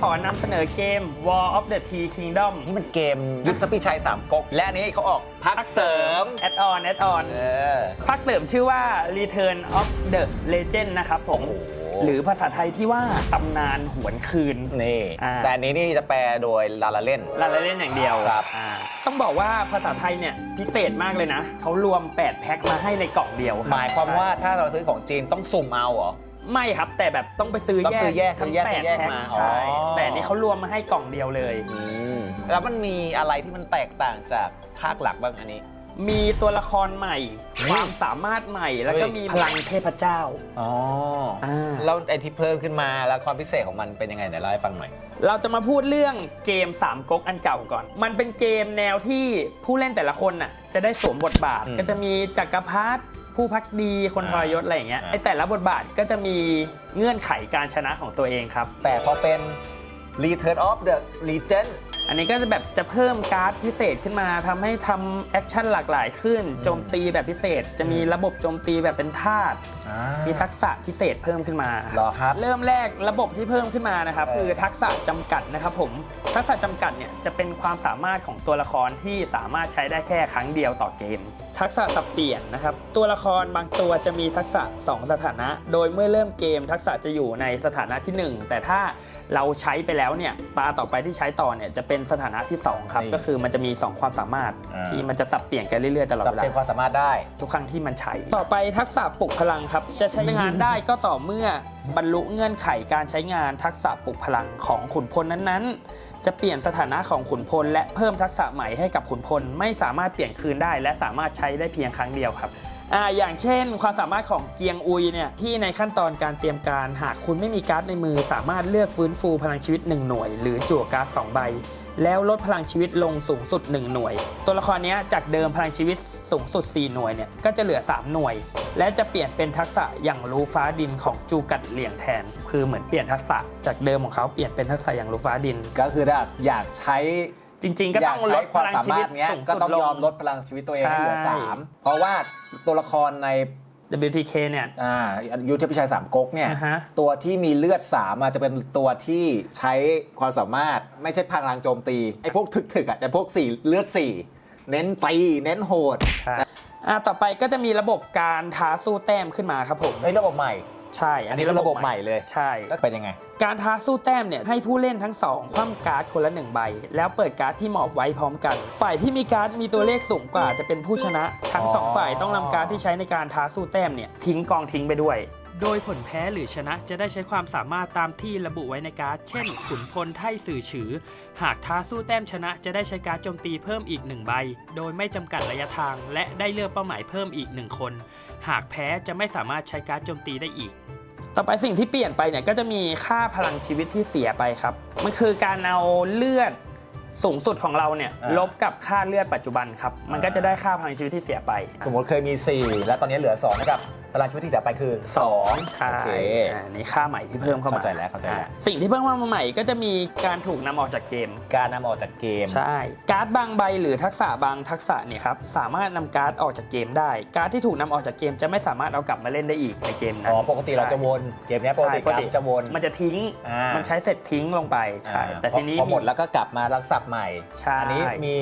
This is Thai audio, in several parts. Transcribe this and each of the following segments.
ขอนำเสนอเกม War of the Tea Kingdom นี่มันเกมยุทธพิชัยสามก๊กและอันนี้เขาออกพักเสริม Add on Add on เออภาคเสริมชื่อว่า Return of the Legend นะครับผมโอ้โหหรือภาษาไทยที่ว่าตำนานหวนคืน นี่ อ่า แต่อันนี้นี่จะแปลโดยลาลาเล่น ลาลาเล่นอย่างเดียวครับ อ่าต้องบอกว่าภาษาไทยเนี่ยพิเศษมากเลยนะ เขารวม 8 แพ็คมาให้ในกล่องเดียวรับหมายความว่าถ้าเราซื้อของจีนต้องสุ่มเอาเหรอ ไม่ครับแต่แบบต้องไปซื้อต้องแยกซื้อแยกทั้งซื้อแยกแปดซื้อแยกแพ็คมาใช่อ๋อ แต่อันนี่เขารวมมาให้กล่องเดียวเลย อืมแล้วมันมีอะไรที่มันแตกต่างจากภาคหลักบ้างอันนี้ มีตัวละครใหม่เฮ้ยความสามารถใหม่แล้วก็เฮ้ย มีพลังเทพเจ้าอ๋ออ่าแล้วไอ้ที่เพิ่มขึ้นมาแล้วความพิเศษของมันเป็นยังไงไหนเล่าให้ฟังหน่อย เราจะมาพูดเรื่องเกม3ก๊กอันเก่าก่อน มันเป็นเกมแนวที่ผู้เล่นแต่ละคนน่ะจะได้สวมบทบาทอืม ก็จะมีจักรพรรดิ ผู้พักดีคนทรยศอะไรอย่างเงี้ยอ่าในแต่ละบทบาทก็จะมีเงื่อนไขการชนะของตัวเองครับ แต่พอเป็น Return of the Legend อันนี้ก็จะแบบจะเพิ่มการ์ดพิเศษขึ้นมาทำให้ทำแอคชั่นหลากหลายขึ้นโจมตีแบบพิเศษ จะมีระบบโจมตีแบบเป็นธาตุมีทักษะพิเศษเพิ่มขึ้นมา เหรอครับ เริ่มแรกระบบที่เพิ่มขึ้นมานะครับเออ คือทักษะจำกัดนะครับผมทักษะจำกัดเนี่ยจะเป็นความสามารถของตัวละครที่สามารถใช้ได้แค่ครั้งเดียวต่อเกม ทักษะสับเปลี่ยนนะครับ ตัวละครบางตัวจะมีทักษะ 2 สถานะ โดยเมื่อเริ่มเกมทักษะจะอยู่ในสถานะที่ 1 แต่ถ้าเราใช้ไปแล้วเนี่ยตาต่อไปที่ใช้ต่อเนี่ยจะเป็นสถานะที่สองครับ นี่ก็คือมันจะมี 2 ความสามารถอ่า ที่มันจะสับเปลี่ยนกันเรื่อยๆตลอดสับเวลา เปลี่ยนความสามารถได้ ทุกครั้งที่มันใช้ ต่อไปทักษะปลุกพลังครับ จะใช้งานได้ก็ต่อเมื่อ บรรลุเงื่อนไขการใช้งานทักษะปลุกพลังของขุนพลนั้นๆ จะเปลี่ยนสถานะของขุนพล และเพิ่มทักษะใหม่ให้กับขุนพล ไม่สามารถเปลี่ยนคืนได้ และสามารถใช้ได้เพียงครั้งเดียวครับอ่าอย่างเช่น ความสามารถของเกียงอุยเนี่ยที่ในขั้นตอนการเตรียมการหากคุณไม่มีการ์ดในมือ สามารถเลือกฟื้นฟูพลังชีวิต 1 หน่วย หรือจั่วการ์ด2ใบ แล้วลดพลังชีวิตลงสูงสุด 1 หน่วย ตัวละครเนี้ยจากเดิมพลังชีวิตสูงสุด 4 หน่วยเนี่ยก็จะเหลือ 3 หน่วย และจะเปลี่ยนเป็นทักษะอย่างรู้ฟ้าดินของจูกัดเหลี่ยงแทน คือเหมือนเปลี่ยนทักษะจากเดิมของเขาเปลี่ยนเป็นทักษะอย่างรู้ฟ้าดิน ก็คือถ้าอยากใช้จริงๆ ก็อยาต้กองลใช้ดคพวามลังสาชีมาวิรตถเนี้ยสูงก็สุดต้องลยอมงลดพลังชีวิตตัวเองให้เหลือใช่3เพราะว่าตัวละครใน WTK เนี่ยอ่ายุทธพิชัยสามก๊กเนี่ยอ่าฮะตัวที่มีเลือดสามอะจะเป็นตัวที่ใช้ความสามารถไม่ใช่พลังโจมตีไอ้พวกถึกๆอะจะพวกสี่เลือดสี่เน้นตีเน้นโหดใช่อะต่อไปก็จะมีระบบการท้าสู้แต้มขึ้นมาครับผมเฮ้ยระบบใหม่ ใช่ อันนี้คือระบบใหม่เลยใช่ แล้วเป็นยังไง การท้าสู้แต้มเนี่ยให้ผู้เล่นทั้งสองคว่ำการ์ดคนละหนึ่งใบ แล้วเปิดการ์ดที่หมอบไว้พร้อมกัน ฝ่ายที่มีการ์ดมีตัวเลขสูงกว่าจะเป็นผู้ชนะ ทั้งสองอ๋อฝ่ายต้องนำการ์ดที่ใช้ในการท้าสู้แต้มเนี่ยทิ้งกองทิ้งไปด้วย โดยผลแพ้หรือชนะจะได้ใช้ความสามารถตามที่ระบุไว้ในการ์ด เช่น ขุนพลไท่สื่อฉือ หากท้าสู้แต้มชนะจะได้ใช้การ์ดโจมตีเพิ่มอีกหนึ่งใบ โดยไม่จำกัดระยะทาง และได้เลือกเป้าหมายเพิ่มอีกหนึ่งคน หากแพ้จะไม่สามารถใช้การ์ดโจมตีได้อีก ต่อไปสิ่งที่เปลี่ยนไปเนี่ยก็จะมีค่าพลังชีวิตที่เสียไปครับ มันคือการเอาเลือดสูงสุดของเราเนี่ยอ่า ลบกับค่าเลือดปัจจุบันครับ มันก็จะได้ค่าพลังชีวิตที่เสียไป สมมติเคยมี 4 แล้วตอนนี้เหลือ2นะครับ พลังชีวิตที่เสียไปคือ 2 ใช่โอเคอ่านี่ค่าใหม่ที่เพิ่มเข้ามาเข้าใจแล้วเข้าใจแล้ว อ่สิ่งที่เพิ่มเข้ามาใหม่ก็จะมีการถูกนำออกจากเกม การนำออกจากเกม ใช่ การ์ดบางใบหรือทักษะบางทักษะเนี่ยครับสามารถนำการ์ดออกจากเกมได้ การ์ดที่ถูกนำออกจากเกมจะไม่สามารถเอากลับมาเล่นได้อีกในเกมนั้นอ๋อ ปกติเราจะวน เกมเนี้ยปกติใช่การจะวนมันจะทิ้ง อ่ามัมันใช้เสร็จทิ้งลงไปใช่อ่าแต่ทีนี้พอหมดแล้วก็กลับมารักสับใหม่ ใช่อันี้มี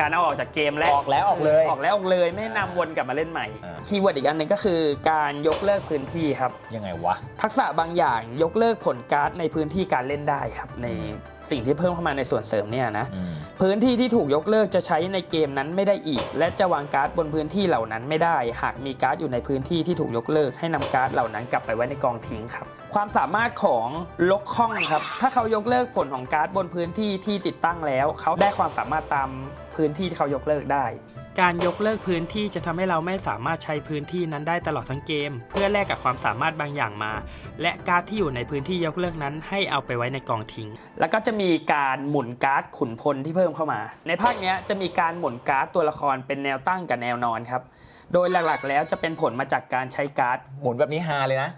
การเอาออกจากเกมแล้วออกแล้วออกเลยออกแล้วออกเลยไม่นำวนกลับมาเล่นใหม่ อ่า คีย์เวิร์ดอีกอันหนึ่งก็คือ การยกเลิกพื้นที่ครับ ยังไงวะ ทักษะบางอย่างยกเลิกผลการ์ดในพื้นที่การเล่นได้ครับ ในสิ่งที่เพิ่มเข้ามาในส่วนเสริมเนี่ยนะพื้นที่ที่ถูกยกเลิกจะใช้ในเกมนั้นไม่ได้อีก และจะวางการ์ดบนพื้นที่เหล่านั้นไม่ได้ หากมีการ์ดอยู่ในพื้นที่ที่ถูกยกเลิกให้นำการ์ดเหล่านั้นกลับไปไว้ในกองทิ้งครับ ความสามารถของล็อกข้องครับ ถ้าเขายกเลิกผลของการ์ดบนพื้นที่ที่ติดตั้งแล้ว เขาได้ความสามารถตามพื้นที่ที่เขายกเลิกได้ การยกเลิกพื้นที่จะทำให้เราไม่สามารถใช้พื้นที่นั้นได้ตลอดทั้งเกม เพื่อแลกกับความสามารถบางอย่างมา และการ์ดที่อยู่ในพื้นที่ยกเลิกนั้น ให้เอาไปไว้ในกองทิ้ง แล้วก็จะมีการหมุนการ์ดขุนพลที่เพิ่มเข้ามา ในภาคเนี้ยจะมีการหมุนการ์ดตัวละครเป็นแนวตั้งกับแนวนอนครับ โดยหลักๆ แล้วจะเป็นผลมาจากการใช้การ์ดหมุนแบบนี้ฮาเลยนะ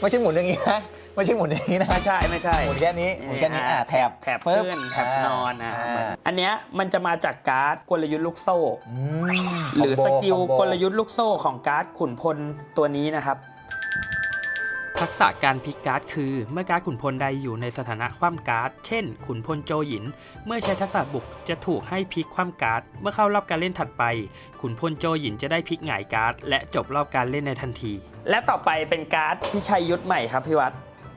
ไม่ใช่หมุนอย่างนี้นะ ไม่ใช่หมุนอย่างนี้นะไม่ใช่ไม่ใช่หมุนแค่นี้หมุนแค่นี้อ่าแถบแถบปึ๊ขึ้นแถบนอนอะอ่าอันเนี้ยมันจะมาจากการ์ดกลยุทธ์ลูกโซ่อืมหรือคสมโบกิลคอมโบกลยุทธ์ลูกโซ่ของการ์ดขุนพลตัวนี้นะครับทักษะการพลิกการ์ดคือ เมื่อการ์ดขุนพลใดอยู่ในสถานะคว่ำการ์ด เช่น ขุนพลโจหยิน เมื่อใช้ทักษะบุกจะถูกให้พลิกคว่ำการ์ด เมื่อเข้ารอบการเล่นถัดไป ขุนพลโจหยินจะได้พลิกหงายการ์ด และจบรอบการเล่นในทันที และต่อไปเป็นการ์ดพิชัยยุทธใหม่ครับพี่วัด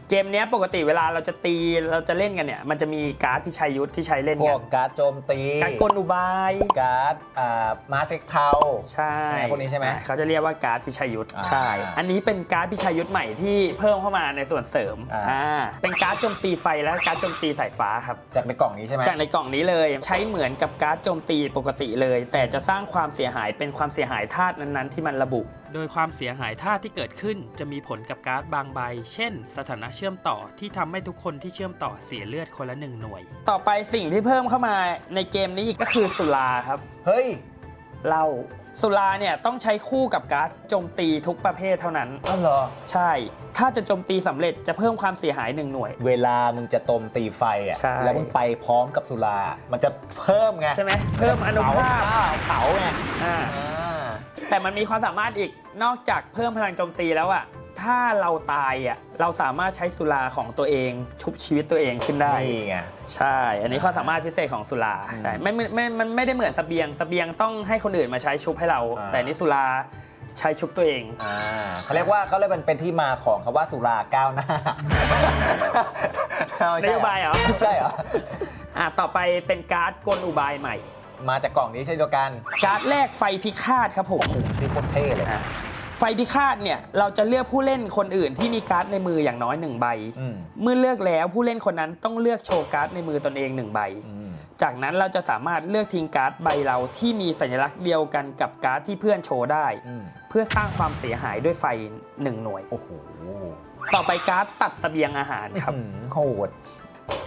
เกมเนี้ยปกติเวลาเราจะตีเราจะเล่นกันเนี่ย มันจะมีการ์ดพิชัยยุทธที่ใช้เล่นพวกักนการ์ดโจมตีการ์ดกลอุบายการ์ดอ่ามาเซ็กเทา ใช่พวกนี้ใช่ไหมอ่าเขาจะเรียกว่าการ์ดพิชัยยุทธอ่าใช่ อันนี้เป็นการ์ดพิชัยยุทธใหม่ที่เพิ่มเข้ามาในส่วนเสริมอ่า อ่าเป็นการ์ดโจมตีไฟและการ์ดโจมตีสายฟ้าครับ จากในกล่องนี้ใช่ไหมจากในกล่องนี้เลยใช้เหมือนกับการ์ดโจมตีปกติเลย แต่จะสร้างความเสียหายเป็นความเสียหายธาตุนั้นๆที่มันระบุ โดยความเสียหายธาตุที่เกิดขึ้นจะมีผลกับการ์ดบางใบ เช่น สถานะเชื่อมต่อที่ทำให้ทุกคนที่เชื่อมต่อเสียเลือดคนละหนึ่งหน่วย ต่อไปสิ่งที่เพิ่มเข้ามาในเกมนี้อีกก็คือสุราครับเฮ้ยเหล้าสุราเนี่ยต้องใช้คู่กับการ์ดโจมตีทุกประเภทเท่านั้น อ้าวเหรอ ใช่ ถ้าจะโจมตีสำเร็จจะเพิ่มความเสียหายหนึ่งหน่วย เวลามึงจะตมตีไฟอะใช่ แล้วมึงไปพร้อมกับสุรา มันจะเพิ่มไงใช่ไหมเพิ่มอนุภาพเผเผาไงอ่า อ่า แต่มันมีความสามารถอีกนอกจากเพิ่มพลังโจมตีแล้วอะถ้าเราตายอะเราสามารถใช้สุราของตัวเอง ชุบชีวิตตัวเองขึ้นได้ นี่ไง ใช่ อันนี้ความสามารถพิเศษของสุราอืมใช่ไม่ไม่ไม่มันไม่ได้เหมือนเสบียงเสบียงต้องให้คนอื่นมาใช้ชุบให้เรา อ่า แต่อันนี่สุราใช้ชุบตัวเอง อ่าเขาเรียกว่าเขาเรียกมันเป็นที่มาของคำว่าสุราก้าวหน้านโยบายเหรอ ใช่เหรอ อะต่อไปเป็นการ์ดกลอุบายใหม่ มาจากกล่องนี้เช่นเดียวกันการ์ดแรกไฟพิฆาตครับผมโอ้โหชื่อโคตรเท่เลย อะไฟพิฆาตเนี่ยเราจะเลือกผู้เล่นคนอื่นที่มีการ์ดในมืออย่างน้อยหนึ่งใบ อืม เมื่อเลือกแล้วผู้เล่นคนนั้นต้องเลือกโชว์การ์ดในมือตนเองหนึ่งใบ อืมจากนั้นเราจะสามารถเลือกทิ้งการ์ดใบเราที่มีสัญลักษณ์เดียวกันกับการ์ดที่เพื่อนโชว์ได้ อืมเพื่อสร้างความเสียหายด้วยไฟหนึ่งหน่วย โอ้โหต่อไปการ์ดตัดเสบียงอาหารครับ อืมโหด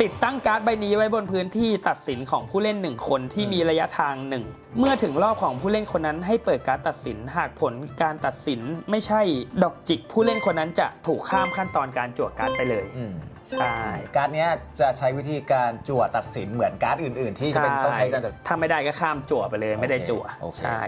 ติดตั้งการ์ดใบนี้ไว้บนพื้นที่ตัดสินของผู้เล่นหนึ่งคนที่มีระยะทางหนึ่งเมื่อถึงรอบของผู้เล่นคนนั้นให้เปิดการ์ดตัดสินหากผลการตัดสินไม่ใช่ดอกจิก ผู้เล่นคนนั้นจะถูกข้ามขั้นตอนการจั่วการ์ดไปเลยอืม ใช่การ์ดเนี้ยจะใช้วิธีการจั่วตัดสินเหมือนการ์ดอื่น ๆ ที่จะเป็นต้องใช้กันแบบถ้าไม่ได้ก็ข้ามจั่วไปเลยไม่ได้จั่วโอเค ใช่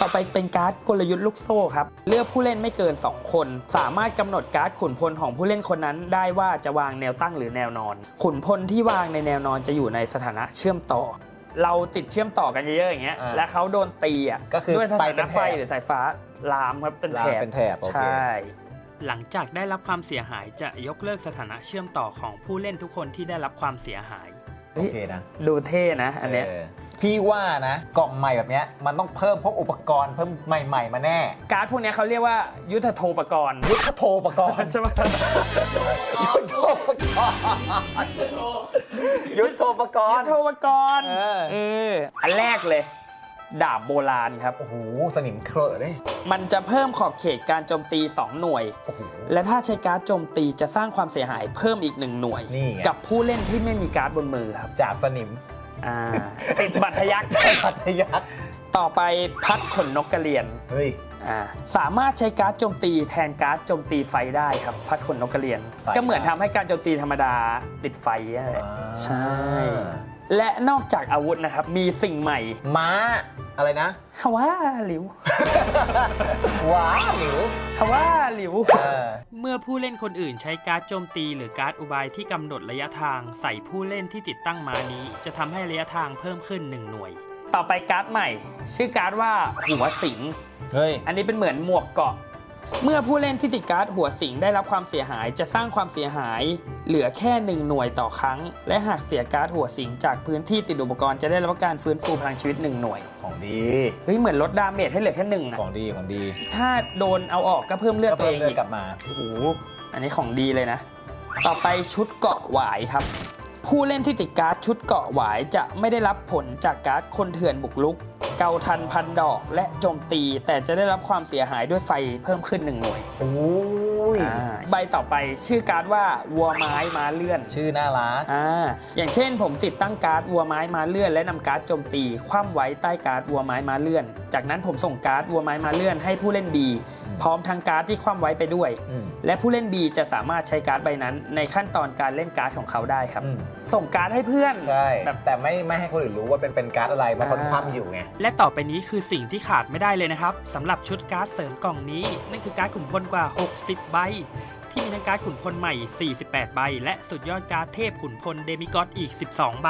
ต่อไปเป็นการ์ดกลยุทธ์ลูกโซ่ครับเลือกผู้เล่นไม่เกิน 2 คน สามารถกำหนดการ์ดขุนพลของผู้เล่นคนนั้น ได้ว่าจะวางแนวตั้งหรือแนวนอน ขุนพลที่วางในแนวนอนจะอยู่ในสถานะเชื่อมต่อ เราติดเชื่อมต่อกันเยอะๆอย่างเงี้ยอ่าและเขาโดนตีอะก็คือด้วยสไปถาเป็นะนแถบ ไฟหรือสายฟ้าลามครับเป็นลาแถมบเป็นแถบโอเค ใช่ หลังจากได้รับความเสียหายจะยกเลิกสถานะเชื่อมต่อของผู้เล่นทุกคนที่ได้รับความเสียหาย โอเคนะดูเท่นะ อันเนี้ยเพี่ว่านะกล่องใหม่แบบเนี้ยมันต้องเพิ่มพวกอุปกรณ์เพิ่มใหม่ ๆ มาแน่ การ์ดพวกเนี้ยเขาเรียกว่ายุทธโทปกรณ์ ยุทธโทปกรณ์ ใช่ไหมยุทธโทปกรณ์ยุทธโทปกรยุทณ์ธโทปกรณ์เออ เอออันแรกเลย ดาบโบราณครับ โอ้โหสนิมเคราะห์เลยมันจะเพิ่มขอบเขตการโจมตี 2 หน่วย โอ้โห และถ้าใช้การ์ดโจมตีจะสร้างความเสียหายเพิ่มอีกหนึ่งหน่วย นี่ไง กับผู้เล่นที่ไม่มีการ์ดบนมือครับจากสนิมอ่าติดบัตรทะยัก พัทยักษ์ต่อไปพัดขนนกกระเรียนเฮ้ย อ่าสามารถใช้การ์ดโจมตีแทนการ์ดโจมตีไฟได้ครับ พัดขนนกกระเรียน ไฟ ก็เหมือนทำให้การโจมตีธรรมดาติดไฟนั่นแหละอ่าใช่ และนอกจากอาวุธนะครับ มีสิ่งใหม่ ม้า อะไรนะฮาว่าหลิวว้าหลิวฮาว่าหลิว เออ เมื่อผู้เล่นคนอื่นใช้การ์ดโจมตีหรือการ์ดอุบายที่กำหนดระยะทาง ใส่ผู้เล่นที่ติดตั้งมานี้ จะทำให้ระยะทางเพิ่มขึ้น 1 หน่วย ต่อไปการ์ดใหม่ ชื่อการ์ดว่าหัวสิง เฮ้ย อันนี้เป็นเหมือนหมวกเกาะ เมื่อผู้เล่นที่ติดการ์ดหัวสิงได้รับความเสียหายจะสร้างความเสียหาย เหลือแค่หนึ่งหน่วยต่อครั้ง และหากเสียการ์ดหัวสิงจากพื้นที่ติดอุปกรณ์จะได้รับการฟื้นฟูพลังชีวิตหนึ่งหน่วย ของดี เฮ้ยเหมือนลดดาเมจให้เหลือแค่หนึ่งอะของดีของดีถ้าโดนเอาออกก็เพิ่มเลือดก็ตัวเพิ่เองเลือดอีกกลับมา โอ้โหอันนี้ของดีเลยนะ ต่อไปชุดเกาะหวายครับ ผู้เล่นที่ติดการ์ดชุดเกาะหวายจะไม่ได้รับผลจากการ์ดคนเถื่อนบุกลุก เกาทันพันดอกและโจมตี แต่จะได้รับความเสียหายด้วยไฟเพิ่มขึ้นหนึ่งหน่วยโอ้ยอ่าใบต่อไปชื่อการ์ดว่าวัวไม้ม้าเลื่อน ชื่อน่ารัก อ่าอย่างเช่นผมติดตั้งการ์ดวัวไม้ม้าเลื่อน และนำการ์ดโจมตีคว่ำไว้ใต้การ์ดวัวไม้ม้าเลื่อน จากนั้นผมส่งการ์ดวัวไม้ม้าเลื่อนให้ผู้เล่น B พร้อมทั้งการ์ดที่คว่ำไว้ไปด้วยอืมและผู้เล่น B จะสามารถใช้การ์ดใบนั้นในขั้นตอนการเล่นการ์ดของเขาได้ครับอืมส่งการ์ดให้เพื่อนใช่แบบแต่ไม่ไม่ให้คนอื่นรู้ว่าเป็นเป็นการ์ดอะไรเพราะคนอ่าคว่ำอยู่ไงและต่อไปนี้คือสิ่งที่ขาดไม่ได้เลยนะครับสำหรับชุดการ์ดเสริมกล่องนี้นั่นคือการ์ดขุนพลกว่า 60 ใบที่มีทั้งการ์ดขุนพลใหม่ 48 ใบ และสุดยอดการ์ดเทพขุนพลเดมิกอสอีก 12 ใบ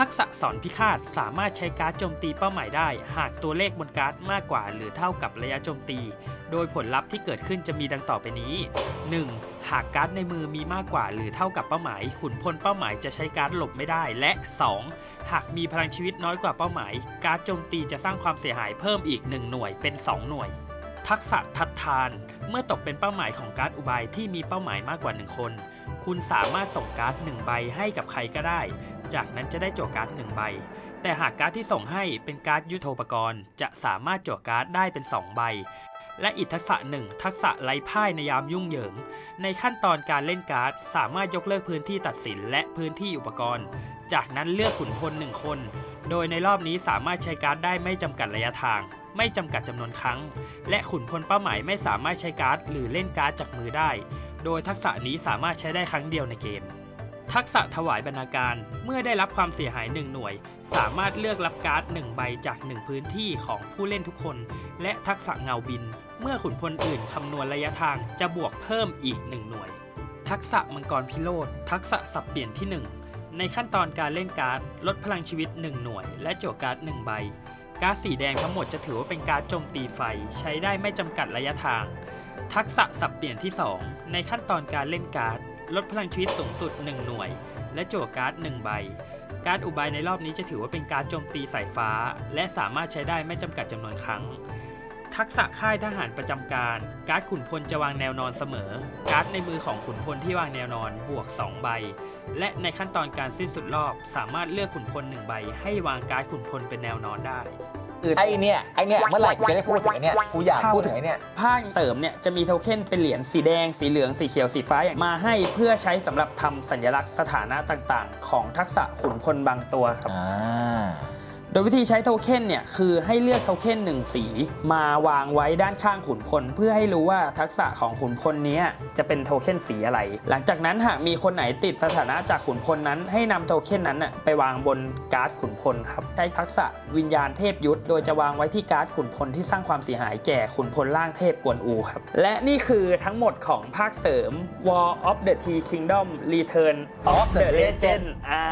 ทักษะสอนพิฆาตสามารถใช้การ์ดโจมตีเป้าหมายได้ หากตัวเลขบนการ์ดมากกว่า หรือเท่ากับระยะโจมตี โดยผลลัพธ์ที่เกิดขึ้นจะมีดังต่อไปนี้ 1. หากการ์ดในมือมีมากกว่า หรือเท่ากับเป้าหมาย ขุนพลเป้าหมายจะใช้การ์ดหลบไม่ได้ และ 2. หากมีพลังชีวิตน้อยกว่าเป้าหมาย การ์ดโจมตีจะสร้างความเสียหายเพิ่มอีก 1 หน่วยเป็น 2 หน่วย ทักษะทัดทาน เมื่อตกเป็นเป้าหมายของการ์ดอุบายที่มีเป้าหมายมากกว่า 1 คน คุณสามารถส่งการ์ด1ใบให้กับใครก็ได้ จากนั้นจะได้จั่วการ์ด1ใบ แต่หากการ์ดที่ส่งให้เป็นการ์ดยุทโธปกรณ์ จะสามารถจั่วการ์ดได้เป็น 2 ใบ และอีกทักษะหนึ่งทักษะไร้พ่ายในยามยุ่งเหยิง ในขั้นตอนการเล่นการ์ดสามารถยกเลิกพื้นที่ตัดสินและพื้นที่อุปกรณ์ จากนั้นเลือกขุนพลหนึ่งคน โดยในรอบนี้สามารถใช้การ์ดได้ไม่จำกัดระยะทางไม่จำกัดจำนวนครั้ง และขุนพลเป้าหมายไม่สามารถใช้การ์ดหรือเล่นการ์ดจากมือได้ โดยทักษะนี้สามารถใช้ได้ครั้งเดียวในเกม ทักษะถวายบรรณาการ เมื่อได้รับความเสียหาย 1 หน่วย สามารถเลือกรับการ์ด 1 ใบจาก 1 พื้นที่ของผู้เล่นทุกคน และทักษะเงาบิน เมื่อขุนพลอื่นคำนวณระยะทางจะบวกเพิ่มอีก 1 หน่วย ทักษะมังกรพิโรธทักษะสับเปลี่ยนที่ 1 ในขั้นตอนการเล่นการ์ด ลดพลังชีวิต 1 หน่วย และโจทย์การ์ด 1 ใบ การ์ดสีแดงทั้งหมดจะถือว่าเป็นการ์ดโจมตีไฟ ใช้ได้ไม่จำกัดระยะทาง ทักษะสับเปลี่ยนที่ 2 ในขั้นตอนการเล่นการ์ด ลดพลังชีวิตสูงสุด 1 หน่วย และโจทย์การ์ด1ใบ การ์ดอุบายในรอบนี้จะถือว่าเป็นการโจมตีสายฟ้า และสามารถใช้ได้ไม่จำกัดจำนวนครั้ง ทักษะค่ายทหารประจำการ การ์ดขุนพลจะวางแนวนอนเสมอ การ์ดในมือของขุนพลที่วางแนวนอนบวก 2 ใบ และในขั้นตอนการสิ้นสุดรอบ สามารถเลือกขุนพลหนึ่งใบ ให้วางการ์ดขุนพลเป็นแนวนอนได้ ไอ้เนี่ยไอ้เนี่ยเมื่อไหร่กูจะได้พูดถึงไอ้เนี่ยกูอยากพูดถึงไอ้เนี่ยภาคเสริมเนี่ยจะมีโทเค็นเป็นเหรียญสีแดง สีเหลือง สีเขียวสีฟ้าอย่างมาให้เพื่อใช้สำหรับทำสัญลักษณ์สถานะต่างๆ ของทักษะขุนพลบางตัวครับอ่าโดยวิธีใช้โทเค็นเนี่ยคือให้เลือกโทเค็นหนึ่งสี มาวางไว้ด้านข้างขุนพลเพื่อให้รู้ว่าทักษะของขุนพลนี้จะเป็นโทเค็นสีอะไร หลังจากนั้นหากมีคนไหนติดสถานะจากขุนพลนั้น ให้นำโทเค็นนั้นไปวางบนการ์ดขุนพลครับใช้ทักษะวิญญาณเทพยุทธโดยจะวางไว้ที่การ์ดขุนพลที่สร้างความเสียหายแก่ขุนพลล่างเทพกวนอูครับและนี่คือทั้งหมดของภาคเสริม War of the Tea Kingdom Return of the Legend อ่า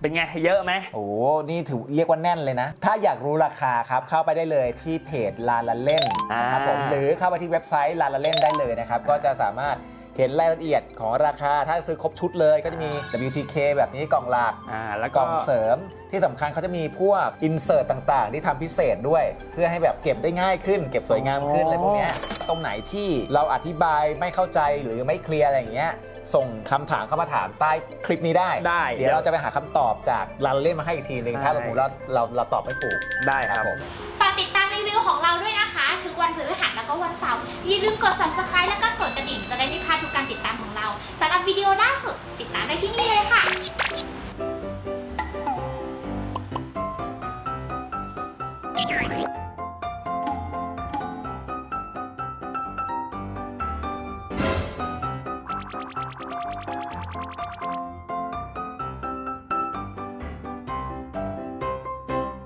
เป็นไง เยอะไหม โอ้ นี่ถือเรียกว่าแน่นเลยนะ ถ้าอยากรู้ราคาครับ เข้าไปได้เลยที่เพจลาลาเล่นนะครับผมอ่าหรือเข้าไปที่เว็บไซต์ลาลาเล่นได้เลยนะครับ ก็จะสามารถ เห็นรายละเอียดของราคาถ้าซื้อครบชุดเลยก็จะมี WTK แบบนี้กล่องหลักอ่าแล้วกก็ล่องเสริมที่สำคัญเขาจะมีพวกอินเสิร์ตต่างๆ ที่ทำพิเศษด้วย เพื่อให้แบบเก็บได้ง่ายขึ้น เก็บสวยงามขึ้นอะไรพวกเนี้ยตรงไหนที่เราอธิบายไม่เข้าใจหรือไม่เคลียร์อะไรอย่างเงี้ยส่งคำถามเข้ามาถามใต้คลิปนี้ได้ ได้เดี๋ยวเราจะไปหาคำตอบจากรันเล่นมาให้อีกทีหนึ่งใช่ ถ้าสมมติเราเราเราตอบไม่ถูก ได้ครับผมฝากติดตามรีวิวของเราด้วยนะคะ ทุกวันพฤหัสแล้ว ก็วันเสาร์อย่าลืมกด subscribe แล้วก็กดกระดิ่งจะได้ไม่พลาดทุกการติดตามของเราสำหรับวิดีโอล่าสุดติดตามได้ที่นี่เลยค่ะ